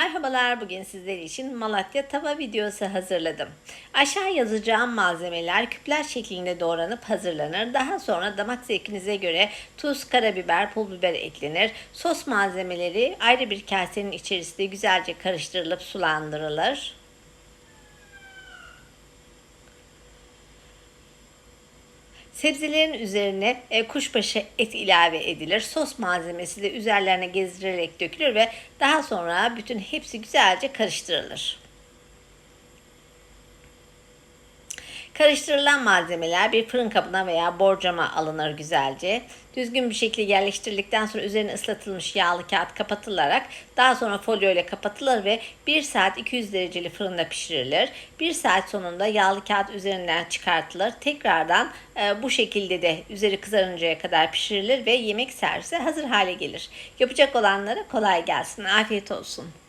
Merhabalar, bugün sizler için Malatya tava videosu hazırladım. Aşağı yazacağım malzemeler küpler şeklinde doğranıp hazırlanır. Daha sonra damak zevkinize göre tuz, karabiber, pul biber eklenir. Sos malzemeleri ayrı bir kasenin içerisinde güzelce karıştırılıp sulandırılır. Sebzelerin üzerine e, kuşbaşı et ilave edilir. Sos malzemesi de üzerlerine gezdirilerek dökülür ve daha sonra bütün hepsi güzelce karıştırılır. Karıştırılan malzemeler bir fırın kabına veya borcama alınır güzelce. Düzgün bir şekilde yerleştirildikten sonra üzerine ıslatılmış yağlı kağıt kapatılarak daha sonra folyo ile kapatılır ve 1 saat 200 dereceli fırında pişirilir. 1 saat sonunda yağlı kağıt üzerinden çıkartılır. Tekrardan e, bu şekilde de üzeri kızarıncaya kadar pişirilir ve yemek servise hazır hale gelir. Yapacak olanlara kolay gelsin. Afiyet olsun.